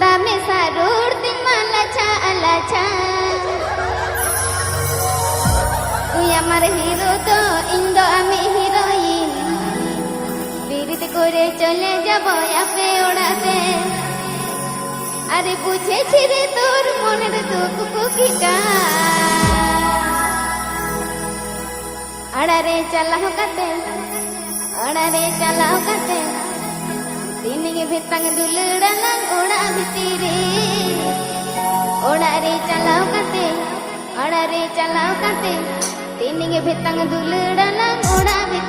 दामे सारूर दिन मला छा, अला छा। তুই আমার হিরো তো ইন্দ আমি হিরোইন বিরিত করে চলে যাব আপে ওড়াতে আরে বুঝেছি রে তোর মনের দুঃখ কুকিকা আড়ারে চালাও কাতে আড়ারে চালাও কাতে दिनिंग भितंग दुलड़ना ओड़ा भितरे ओड़ा रे चलाओ कते ओड़ा रे चलाओ कते दिनिंग भितंग दुलड़ना ओड़ा भितरे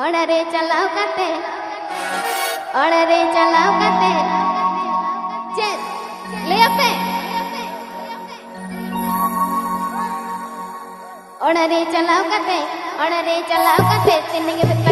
अड़रे चलाओ कते अड़रे चलाओ कते चल ले अपे अड़रे चलाओ कते अड़रे चलाओ कते तिन्ने